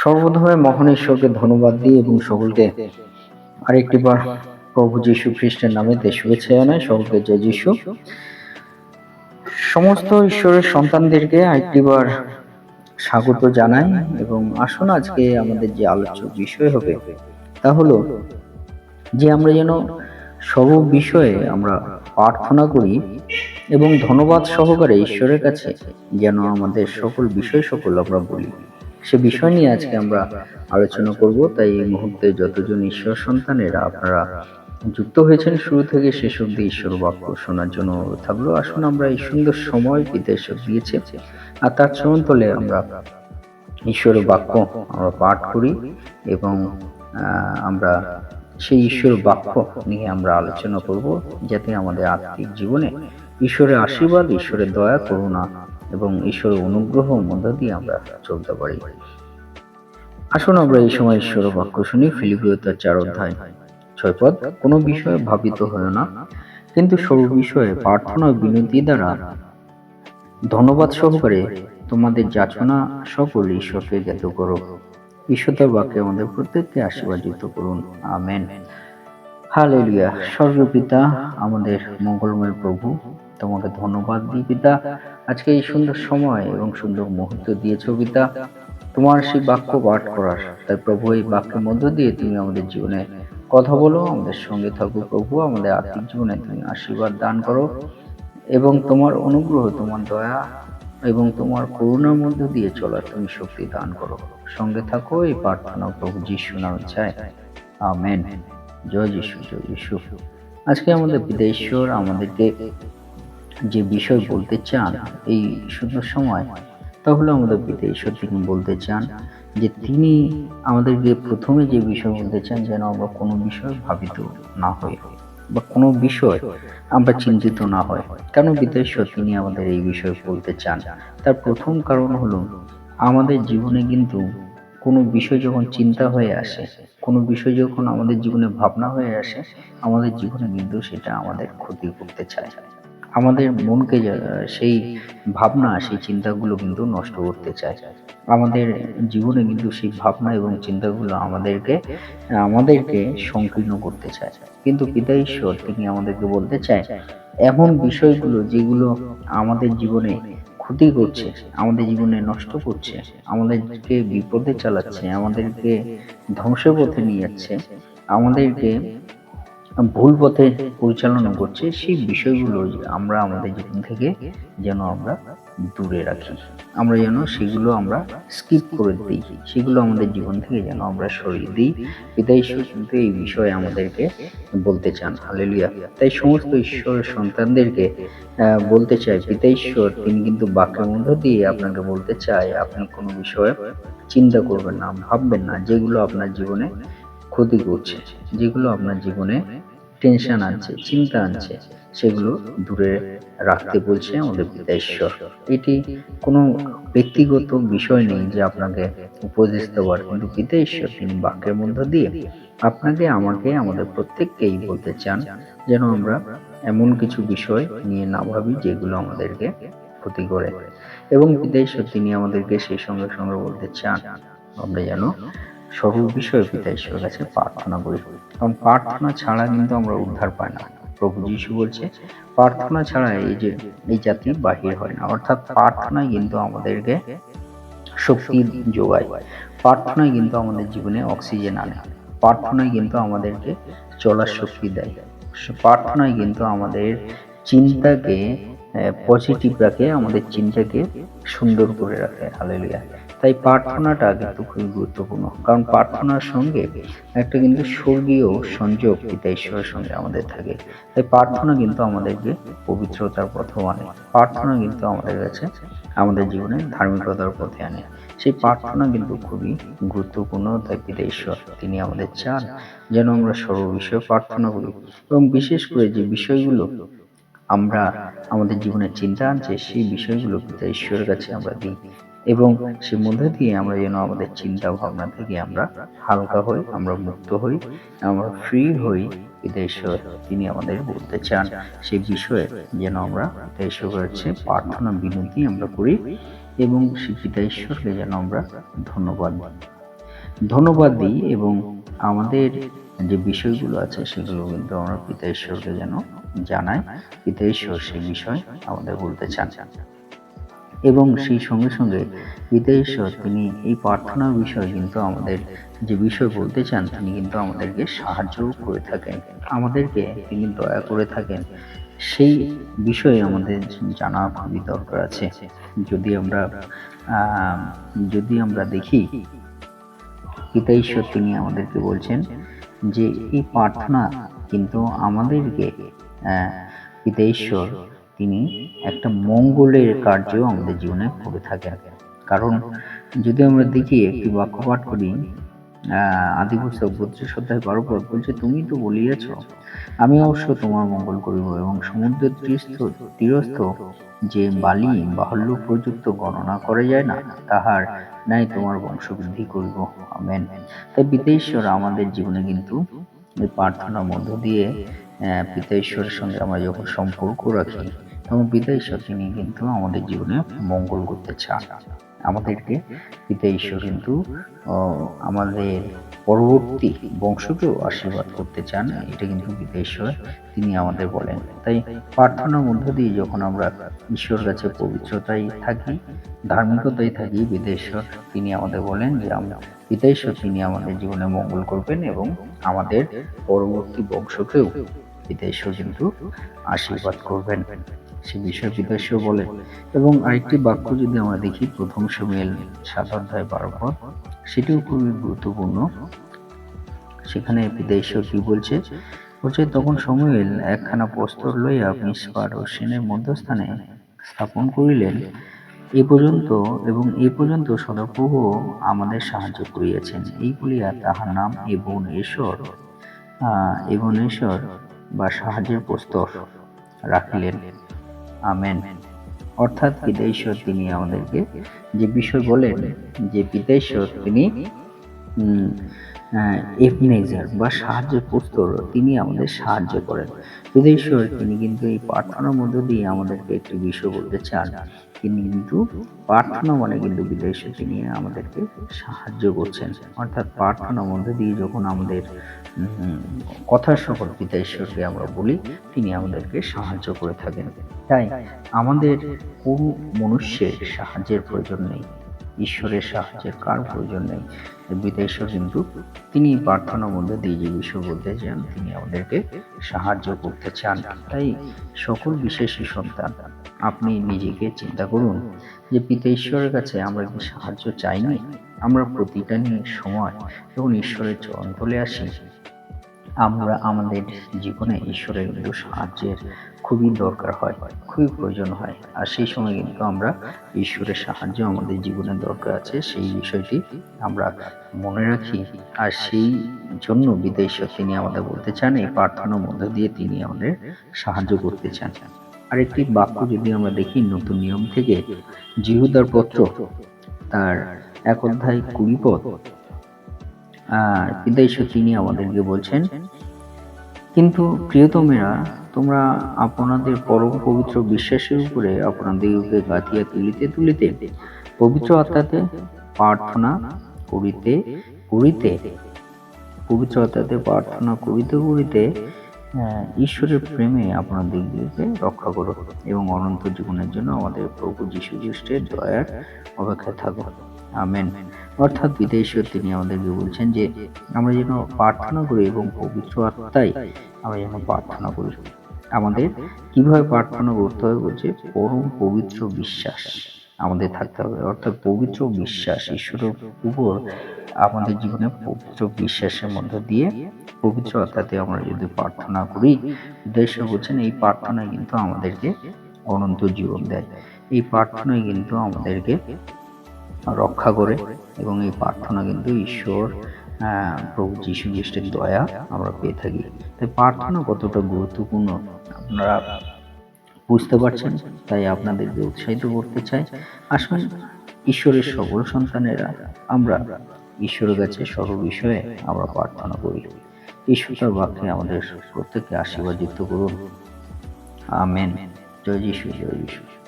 সর্বধমে মহান ঈশ্বরকে ধন্যবাদ দিই এবং সকলকে আরেকটি বার প্রভু যীশু খ্রিস্টের নামে শুভেচ্ছা জানাই। সকলকে জয় যীশু। সমস্ত ঈশ্বরের সন্তানদেরকে আরেকটিবার স্বাগত জানাই এবং আসুন আজকে আমাদের যে আলোচ্য বিষয় হবে, তা হলো যে আমরা যেন সর্ব বিষয়ে আমরা প্রার্থনা করি এবং ধন্যবাদ সহকারে ঈশ্বরের কাছে যেন আমাদের সকল বিষয় সকল আমরা বলি। সে বিষয় নিয়ে আজকে আমরা আলোচনা করব। তাই এই মুহূর্তে যতজন ঈশ্বর সন্তানেরা আপনারা যুক্ত হয়েছেন শুরু থেকে শেষ অব্দি ঈশ্বর বাক্য শোনার জন্য থাকল আসুন আমরা এই সুন্দর সময় বিদেশ দিয়েছে আর তার চরণ আমরা ঈশ্বরের বাক্য আমরা পাঠ করি এবং আমরা সেই ঈশ্বর বাক্য নিয়ে আমরা আলোচনা করব যাতে আমাদের আত্মিক জীবনে ঈশ্বরের আশীর্বাদ ঈশ্বরের দয়া করুণা এবং ঈশ্বরের অনুগ্রহ মধ্য দিয়ে আমরা চলতে পারি। আসুন আমরা এই সময় ঈশ্বর বাক্য শুনি ফিলিপিও তার চার অধ্যায়। ছয় পদ, কোনো বিষয়ে ভাবিত হয় না, কিন্তু সর্ব বিষয়ে প্রার্থনা বিনতি দ্বারা ধন্যবাদ সহকারে তোমাদের যাচনা সকল ঈশ্বরকে জ্ঞাত করো। ঈশ্বর বাক্যে আমাদের প্রত্যেককে আশীর্বাদিত করুন। আমেন। হালেলুয়া। স্বর্গপিতা আমাদের মঙ্গলময় প্রভু তোমাকে ধন্যবাদ দিই, পিতা। আজকে এই সুন্দর সময় এবং সুন্দর মুহূর্ত দিয়েছ, পিতা। তোমার সেই বাক্য পাঠ করার। তাই প্রভু, এই বাক্যের মধ্য দিয়ে তুমি আমাদের জীবনে কথা বলো, আমাদের সঙ্গে থাকো প্রভু, আমাদের আত্মিক জীবনে তুমি আশীর্বাদ দান করো। এবং তোমার অনুগ্রহ, তোমার দয়া এবং তোমার করুণার মধ্য দিয়ে চলার তুমি শক্তি দান করো। সঙ্গে থাকো, এই প্রার্থনা প্রভু যিশু নামে চাই। আমেন। জয় যিশু জয় যিশু। আজকে আমাদের বিদেশ্বর আমাদেরকে যে বিষয় বলতে চান এই সুন্দর সময় তাহলে আমাদের পিতা ঈশ্বর তিনি বলতে চান, যে তিনি আমাদেরকে প্রথমে যে বিষয় বলতে চান যেন আমরা কোনো বিষয় ভাবিত না হই বা কোনো বিষয় আমরা চিন্তিত না হয় কেন পিতা ঈশ্বর তিনি আমাদের এই বিষয়ে বলতে চান? তার প্রথম কারণ হলো আমাদের জীবনে কিন্তু কোনো বিষয় যখন চিন্তা হয়ে আসে, কোনো বিষয় যখন আমাদের জীবনে ভাবনা হয়ে আসে, আমাদের জীবনে কিন্তু সেটা আমাদের ক্ষতি করতে চায়। আমাদের মনকে সেই ভাবনা, সেই চিন্তাগুলো কিন্তু নষ্ট করতে চায়। আমাদের জীবনে কিন্তু সেই ভাবনা এবং চিন্তাগুলো আমাদেরকে আমাদেরকে সংকীর্ণ করতে চায়। কিন্তু পিতা ঈশ্বর, তিনি আমাদেরকে বলতে চায়, এমন বিষয়গুলো যেগুলো আমাদের জীবনে ক্ষতি করছে, আমাদের জীবনে নষ্ট করছে, আমাদেরকে বিপদে চালাচ্ছে, আমাদেরকে ধ্বংসের পথে নিয়ে যাচ্ছে, আমাদেরকে ভুল পথে পরিচালনা করছে, সেই বিষয়গুলো আমরা আমাদের জীবন থেকে যেন আমরা দূরে রাখি। আমরা যেন সেগুলো আমরা স্কিপ করে দিই, সেগুলো আমাদের জীবন থেকে যেন আমরা সরিয়ে দিই। পিতা ঈশ্বর কিন্তু এই বিষয়ে আমাদেরকে বলতে চান, হালেলুয়া। তাই সমস্ত ঈশ্বরের সন্তানদেরকে বলতে চাই, পিতা ঈশ্বর, তিনি কিন্তু বাক্যের মধ্য দিয়ে আপনাকে বলতে চায়, আপনি কোনো বিষয়ে চিন্তা করবেন না, ভাববেন না, যেগুলো আপনার জীবনে ক্ষতি করছে, যেগুলো আপনার জীবনে টেনশন আনছে চিন্তা আনছে সেগুলো দূরে রাখতে বলছে আমাদের পিতা ঈশ্বর। এটি কোনো ব্যক্তিগত বিষয় নেই যে আপনাকে উপদেশ দেওয়ার, কিন্তু পিতা ঈশ্বর তিনি বাক্যের মধ্য দিয়ে আপনাকে, আমাকে, আমাদের প্রত্যেককেই বলতে চান যেন আমরা এমন কিছু বিষয় নিয়ে না ভাবি যেগুলো আমাদেরকে ক্ষতি করে। এবং পিতা ঈশ্বর, তিনি আমাদেরকে সেই সঙ্গে সঙ্গে বলতে চান, আমরা যেন সর্ব বিষয়ে পিতা ঈশ্বরের কাছে প্রার্থনা করি। কারণ প্রার্থনা ছাড়া কিন্তু আমরা উদ্ধার পাই না। প্রভু যিশু বলছে, প্রার্থনা ছাড়া এই যে এই জাতি বাহির হয় না। অর্থাৎ প্রার্থনাই কিন্তু আমাদেরকে শক্তি যোগায়। প্রার্থনাই কিন্তু আমাদের জীবনে অক্সিজেন আনে। প্রার্থনাই কিন্তু আমাদেরকে চলার শক্তি দেয়। প্রার্থনায় কিন্তু আমাদের চিন্তাকে পজিটিভ রাখে, আমাদের চিন্তাকে সুন্দর করে রাখে। হালেলুয়া তাই প্রার্থনাটা কিন্তু খুবই গুরুত্বপূর্ণ। কারণ প্রার্থনার সঙ্গে একটা কিন্তু স্বর্গীয় সংযোগ পিতা ঈশ্বরের সঙ্গে আমাদের থাকে। তাই প্রার্থনা কিন্তু আমাদেরকে পবিত্রতার পথে আনে। প্রার্থনা কিন্তু আমাদের কাছে আমাদের জীবনে ধার্মিকতার পথে আনে। সেই প্রার্থনা কিন্তু খুবই গুরুত্বপূর্ণ। তাই পিতা ঈশ্বর, তিনি আমাদের চান যেন আমরা সর্ব বিষয়ে প্রার্থনা করি। এবং বিশেষ করে যে বিষয়গুলো আমরা আমাদের জীবনে চিন্তা আনছে, সেই বিষয়গুলো পিতা ঈশ্বরের কাছে আমরা দিই। এবং সে মধ্যে দিয়ে আমরা যেন আমাদের চিন্তা ভাবনা থেকে আমরা হালকা হই, আমরা মুক্ত হই, আমরা ফ্রি হই ঈশ্বর তিনি আমাদের বলতে চান। সেই বিষয়ে যেন আমরা ঈশ্বরের কাছে প্রার্থনা, বিনতি আমরা করি এবং পিতা ঈশ্বরকে যেন আমরা ধন্যবাদ ধন্যবাদ দিই এবং আমাদের যে বিষয়গুলো আছে সেগুলো কিন্তু আমরা পিতা ঈশ্বরকে যেন জানাই। পিতা ঈশ্বর সেই বিষয় আমাদের বলতে চান চান। এবং সেই সঙ্গে সঙ্গে পিতা ঈশ্বর তিনি এই প্রার্থনার বিষয় কিন্তু আমাদের যে বিষয় বলতে চান, তিনি কিন্তু আমাদেরকে সাহায্য করে থাকেন। আমাদেরকে তিনি দয়া করে থাকেন। সেই বিষয়ে আমাদের জানা খুবই দরকার আছে। যদি আমরা যদি আমরা দেখি পিতা ঈশ্বর তিনি আমাদেরকে বলছেন যে, এই প্রার্থনা কিন্তু আমাদেরকে পিতা ঈশ্বর তিনি একটা মঙ্গলের কার্য আমাদের জীবনে করে থাকেন। কারণ যদি আমরা দেখি একটি বাক্য পাঠ করি আহ, আদি পুস্তক বত্রিশ অধ্যায় বারো পদ বলছে তুমি তো বলিয়াছ আমি অবশ্য তোমার মঙ্গল করিব এবং সমুদ্রের তীরস্থ তীরস্থ যে বালি বাহুল্য প্রযুক্ত গণনা করা যায় না তাহার নাই তোমার বংশবৃদ্ধি করিব। আমেন। তাই পিতাঈশ্বর আমাদের জীবনে কিন্তু এই প্রার্থনার মধ্য দিয়ে আহ, পিতা ঈশ্বরের সঙ্গে আমরা যখন সম্পর্ক রাখি তখন পিতা ঈশ্বর তিনি কিন্তু আমাদের জীবনে মঙ্গল করতে চান। আমাদেরকে পিতা ঈশ্বর কিন্তু আমাদের পরবর্তী বংশকেও আশীর্বাদ করতে চান। এটা কিন্তু পিতা ঈশ্বর তিনি আমাদের বলেন। তাই প্রার্থনার মধ্য দিয়ে যখন আমরা ঈশ্বর কাছে পবিত্রতায় থাকি, ধার্মিকতায় থাকি, পিতা ঈশ্বর তিনি আমাদের বলেন যে আমরা পিতা ঈশ্বর তিনি আমাদের জীবনে মঙ্গল করবেন এবং আমাদের পরবর্তী বংশকেও পিতা ঈশ্বর কিন্তু আশীর্বাদ করবেন। সে বিষয়ে পিতা ঈশ্বর বলেন এবং আরেকটি বাক্য যদি আমরা দেখি, প্রথম সময়েল সাত অধ্যায় বারো পদ সেটিও খুবই গুরুত্বপূর্ণ। সেখানে পিতা ঈশ্বর কি বলছে? বলছে, তখন সময়েল একখানা প্রস্তর লইয়া মিসপার ও সেনের মধ্যস্থানে স্থাপন করিলেন। এ পর্যন্ত এবং এ পর্যন্ত সদাপ্রভু আমাদের সাহায্য করিয়াছেন। এই বলিয়া তাহার নাম এবং ঈশ্বর এবং ঈশ্বর বা সাহায্যের প্রস্তর রাখিলেন। আমেন। অর্থাৎ পিতাঈশ্বর তিনি আমাদেরকে যে বিষয় বলেন যে পিতা ঈশ্বর তিনি এপনেজার বা সাহায্যের প্রস্তর, তিনি আমাদের সাহায্য করেন। পিতা ঈশ্বর তিনি কিন্তু এই প্রার্থনার মধ্য দিয়ে আমাদেরকে একটি বিষয় বলতে চান। তিনি কিন্তু প্রার্থনা মানে কিন্তু ঈশ্বর তিনি আমাদেরকে সাহায্য করছেন। অর্থাৎ প্রার্থনার মধ্য দিয়ে যখন আমাদের কথার সকল পিতা আমরা বলি, তিনি আমাদেরকে সাহায্য করে থাকেন। তাই আমাদের কোনো মনুষ্যের সাহায্যের প্রয়োজন নেই। ঈশ্বরের সাহায্যের কার প্রয়োজন নেই। পিতা ঈশ্বর কিন্তু তিনি প্রার্থনার মধ্যে দিয়ে যে বিষয় বলতে চান, তিনি আমাদেরকে সাহায্য করতে চান। তাই সকল বিশেষী সন্তান, আপনি নিজেকে চিন্তা করুন যে পিতা ঈশ্বরের কাছে আমরা কি সাহায্য চাইনি আমরা প্রতিটা নিয়ে সময় যখন ঈশ্বরের চরণ আসি, আমরা আমাদের জীবনে ঈশ্বরের সাহায্যের খুবই দরকার হয়, খুবই প্রয়োজন হয়। আর সেই সময় কিন্তু আমরা ঈশ্বরের সাহায্য আমাদের জীবনে দরকার আছে, সেই বিষয়টি আমরা মনে রাখি। আর সেই জন্য বিদেশ্বর তিনি আমাদের বলতে চান, এই প্রার্থনার মধ্য দিয়ে তিনি আমাদের সাহায্য করতে চান। আরেকটি বাক্য যদি আমরা দেখি, নতুন নিয়ম থেকে, জিহুদার পত্র, তার এক অধ্যায় কুড়ি আর ঈশ্বর তিনি আমাদেরকে বলছেন, কিন্তু প্রিয়তমেরা তোমরা আপনাদের পরম পবিত্র বিশ্বাসের উপরে আপনাদেরকে গাঁথিয়া তুলিতে তুলিতে পবিত্র আত্মাতে প্রার্থনা করিতে করিতে, পবিত্র আত্মাতে প্রার্থনা করিতে করিতে ঈশ্বরের প্রেমে আপনাদেরকে রক্ষা করো এবং অনন্ত জীবনের জন্য আমাদের প্রভু যীশু খ্রিস্টের দয়ার অপেক্ষায় থাকো। আমেন। অর্থাৎ বিদেশ্বর তিনি আমাদেরকে বলছেন যে, আমরা যেন প্রার্থনা করি এবং পবিত্র আত্মায় আমরা যেন প্রার্থনা করি। আমাদের কীভাবে প্রার্থনা করতে হবে বলছে, পরম পবিত্র বিশ্বাস আমাদের থাকতে হবে। অর্থাৎ পবিত্র বিশ্বাস, ঈশ্বরের উপর আমাদের জীবনে পবিত্র বিশ্বাসের মধ্য দিয়ে পবিত্র আত্মাতে আমরা যদি প্রার্থনা করি, উদ্দেশ্য বলছেন এই প্রার্থনায় কিন্তু আমাদেরকে অনন্ত জীবন দেয়। এই প্রার্থনায় কিন্তু আমাদেরকে রক্ষা করে এবং এই প্রার্থনা কিন্তু ঈশ্বর প্রভু যীশু খ্রিস্টের দয়া আমরা পেয়ে থাকি। তাই প্রার্থনা কতটা গুরুত্বপূর্ণ আপনারা বুঝতে পারছেন, তাই আপনাদেরকে উৎসাহিত করতে চাই। আসুন, ঈশ্বরের সকল সন্তানেরা, আমরা ঈশ্বরের কাছে সর্ব বিষয়ে আমরা প্রার্থনা করি। ঈশ্বর বাক্যে আমাদের প্রত্যেককে আশীর্বাদ যুক্ত করুন। আমেন। জয় যিশু জয় যিশু।